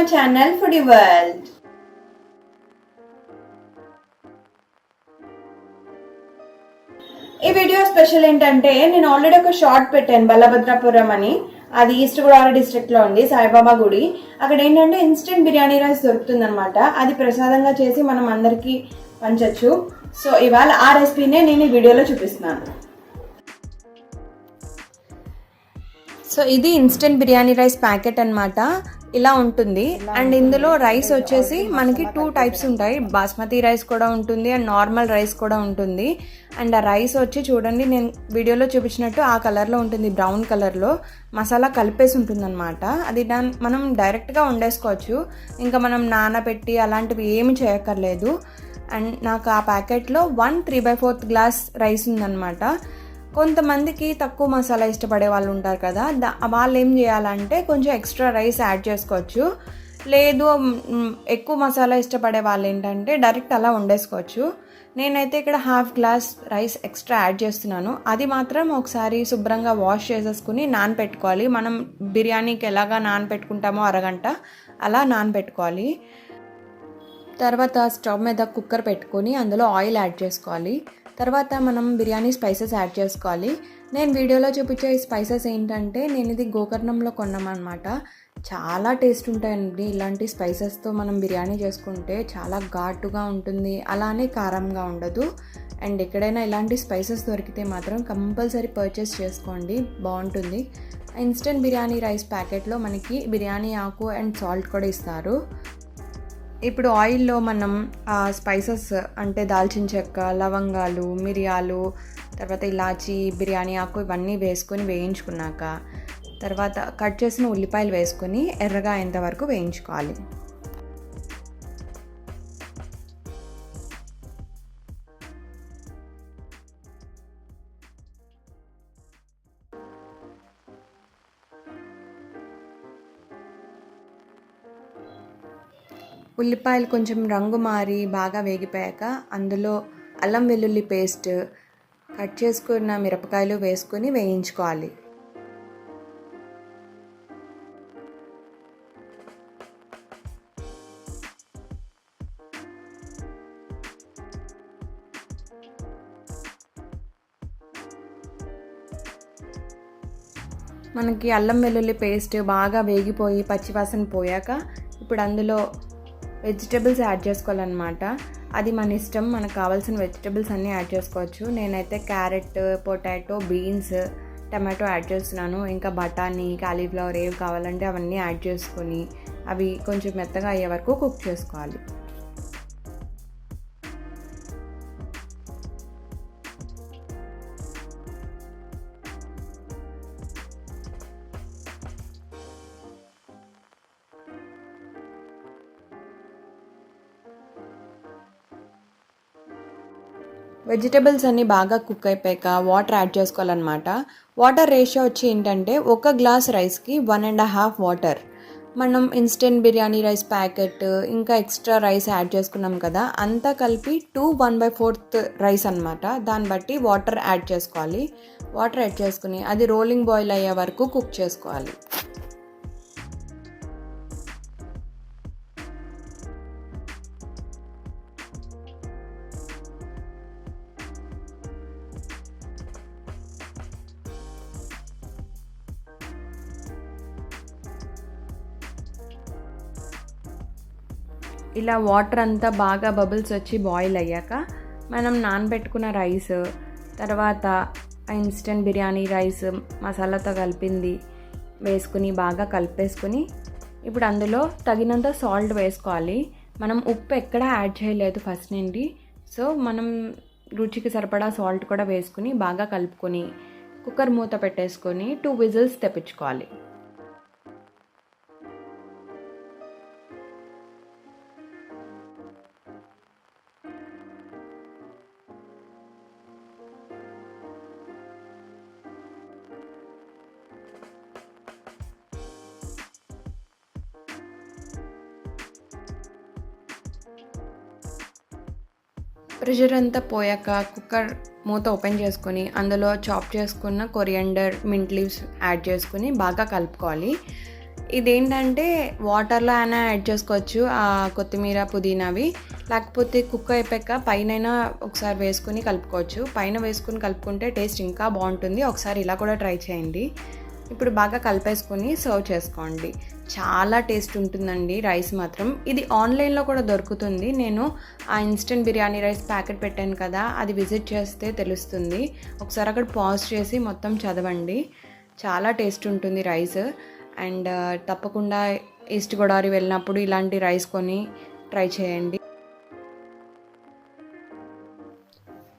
My channel food world ఈ video special ఏంటంటే నేను ఆల్రెడీ ఒక షార్ట్ పెట్టాను బల్లభద్రాపురం అని. అది ఈస్ట్ గోదావరి డిస్ట్రిక్ట్లో ఉంది సాయిబాబా గుడి. అక్కడ ఏంటంటే ఇన్స్టెంట్ బిర్యానీ రైస్ దొరుకుతుంది అనమాట అది ప్రసాదంగా చేసి మనం అందరికీ పంచచ్చు. సో ఇవాళ ఆ రెసిపీనే నేను ఈ వీడియోలో చూపిస్తున్నాను. సో ఇది ఇన్స్టెంట్ బిర్యానీ రైస్ ప్యాకెట్ అన్నమాట. ఇలా ఉంటుంది. అండ్ ఇందులో రైస్ వచ్చేసి మనకి టూ టైప్స్ ఉంటాయి. బాస్మతి రైస్ కూడా ఉంటుంది అండ్ నార్మల్ రైస్ కూడా ఉంటుంది. అండ్ ఆ రైస్ వచ్చి చూడండి నేను వీడియోలో చూపించినట్టు ఆ కలర్లో ఉంటుంది బ్రౌన్ కలర్లో మసాలా కలిపేసి ఉంటుందన్నమాట. అది దాని మనం డైరెక్ట్గా వండేసుకోవచ్చు. ఇంకా మనం నానబెట్టి అలాంటివి ఏమి చేయక్కర్లేదు. అండ్ నాకు ఆ ప్యాకెట్లో one three by fourth glass rice ఉందన్నమాట. కొంతమందికి తక్కువ మసాలా ఇష్టపడే వాళ్ళు ఉంటారు కదా దా వాళ్ళు ఏం చేయాలంటే కొంచెం ఎక్స్ట్రా రైస్ యాడ్ చేసుకోవచ్చు. లేదు ఎక్కువ మసాలా ఇష్టపడే వాళ్ళు ఏంటంటే డైరెక్ట్ అలా వండేసుకోవచ్చు. నేనైతే ఇక్కడ half glass rice extra add చేస్తున్నాను. అది మాత్రం ఒకసారి శుభ్రంగా వాష్ చేసేసుకుని నానపెట్టుకోవాలి. మనం బిర్యానీకి ఎలాగా నానపెట్టుకుంటామో అరగంట అలా నానపెట్టుకోవాలి. తర్వాత స్టవ్ మీద కుక్కర్ పెట్టుకొని అందులో ఆయిల్ యాడ్ చేసుకోవాలి. తర్వాత మనం బిర్యానీ స్పైసెస్ యాడ్ చేసుకోవాలి. నేను వీడియోలో చూపించే స్పైసెస్ ఏంటంటే నేను ఇది గోకర్ణంలో కొన్నామన్నమాట. చాలా టేస్ట్ ఉంటాయండి. ఇలాంటి స్పైసెస్తో మనం బిర్యానీ చేసుకుంటే చాలా ఘాటుగా ఉంటుంది. అలానే కారంగా ఉండదు. అండ్ ఎక్కడైనా ఇలాంటి స్పైసెస్ దొరికితే మాత్రం కంపల్సరీ పర్చేస్ చేసుకోండి. బాగుంటుంది. ఇన్స్టెంట్ బిర్యానీ రైస్ ప్యాకెట్లో మనకి బిర్యానీ ఆకు అండ్ సాల్ట్ కూడా ఇస్తారు. ఇప్పుడు ఆయిల్లో మనం ఆ స్పైసెస్ అంటే దాల్చిన చెక్క లవంగాలు మిరియాలు తర్వాత ఇలాచి బిర్యానీ ఆకు ఇవన్నీ వేసుకొని వేయించుకున్నాక తర్వాత కట్ చేసిన ఉల్లిపాయలు వేసుకొని ఎర్రగా అయ్యేంత వరకు వేయించుకోవాలి. ఉల్లిపాయలు కొంచెం రంగు మారి బాగా వేగిపోయాక అందులో అల్లం వెల్లుల్లి పేస్ట్ కట్ చేసుకున్న మిరపకాయలు వేసుకొని వేయించుకోవాలి. మనకి అల్లం వెల్లుల్లి పేస్ట్ బాగా వేగిపోయి పచ్చివాసన పోయాక ఇప్పుడు అందులో వెజిటబుల్స్ యాడ్ చేసుకోవాలన్నమాట. అది మన ఇష్టం మనకు కావాల్సిన వెజిటబుల్స్ అన్నీ యాడ్ చేసుకోవచ్చు. నేనైతే carrot potato beans tomato add చేస్తున్నాను. ఇంకా బఠానీ కాలీఫ్లవర్ ఏవి కావాలంటే అవన్నీ యాడ్ చేసుకొని అవి కొంచెం మెత్తగా అయ్యే వరకు కుక్ చేసుకోవాలి. వెజిటబుల్స్ అన్నీ బాగా కుక్ అయిపోయాక వాటర్ యాడ్ చేసుకోవాలన్నమాట. వాటర్ రేషియో వచ్చి ఏంటంటే ఒక గ్లాస్ రైస్కి వన్ అండ్ హాఫ్ వాటర్. మనం ఇన్స్టెంట్ బిర్యానీ రైస్ ప్యాకెట్ ఇంకా ఎక్స్ట్రా రైస్ యాడ్ చేసుకున్నాం కదా అంతా కలిపి two one by fourth rice అనమాట దాన్ని బట్టి వాటర్ యాడ్ చేసుకోవాలి. వాటర్ యాడ్ చేసుకుని అది రోలింగ్ బాయిల్ అయ్యే వరకు కుక్ చేసుకోవాలి. ఇలా వాటర్ అంతా బాగా బబుల్స్ వచ్చి బాయిల్ అయ్యాక మనం నానబెట్టుకున్న రైస్ తర్వాత ఇన్స్టెంట్ బిర్యానీ రైస్ మసాలాతో కలిపింది వేసుకుని బాగా కలిపేసుకుని ఇప్పుడు అందులో తగినంత సాల్ట్ వేసుకోవాలి. మనం ఉప్పు ఎక్కడా యాడ్ చేయలేదు ఫస్ట్ నుండి. సో మనం రుచికి సరిపడా సాల్ట్ కూడా వేసుకుని బాగా కలుపుకొని కుక్కర్ మూత పెట్టేసుకొని టూ విజిల్స్ తెప్పించుకోవాలి. ప్రెషర్ అంతా పోయాక కుక్కర్ మూత ఓపెన్ చేసుకొని అందులో చాప్ చేసుకున్న కొరియండర్ మింట్ లీవ్స్ యాడ్ చేసుకుని బాగా కలుపుకోవాలి. ఇదేంటంటే వాటర్లో అయినా యాడ్ చేసుకోవచ్చు ఆ కొత్తిమీర పుదీనావి. లేకపోతే కుక్ అయిపోయాక పైన ఒకసారి వేసుకుని కలుపుకోవచ్చు. పైన వేసుకుని కలుపుకుంటే టేస్ట్ ఇంకా బాగుంటుంది. ఒకసారి ఇలా కూడా ట్రై చేయండి. ఇప్పుడు బాగా కలిపేసుకొని సర్వ్ చేసుకోండి. చాలా టేస్ట్ ఉంటుందండి రైస్ మాత్రం. ఇది ఆన్లైన్లో కూడా దొరుకుతుంది. నేను ఆ ఇన్స్టెంట్ బిర్యానీ రైస్ ప్యాకెట్ పెట్టాను కదా అది విజిట్ చేస్తే తెలుస్తుంది. ఒకసారి అక్కడ పాజ్ చేసి మొత్తం చదవండి. చాలా టేస్ట్ ఉంటుంది రైస్. అండ్ తప్పకుండా ఈస్ట్ గోదావరి వెళ్ళినప్పుడు ఇలాంటి రైస్ కొని ట్రై చేయండి.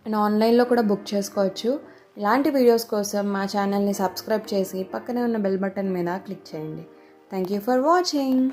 అండ్ ఆన్లైన్లో కూడా బుక్ చేసుకోవచ్చు. ఇలాంటి వీడియోస్ కోసం మా ఛానల్ని సబ్స్క్రైబ్ చేసి పక్కనే ఉన్న బెల్ బటన్ మీద క్లిక్ చేయండి. Thank you for watching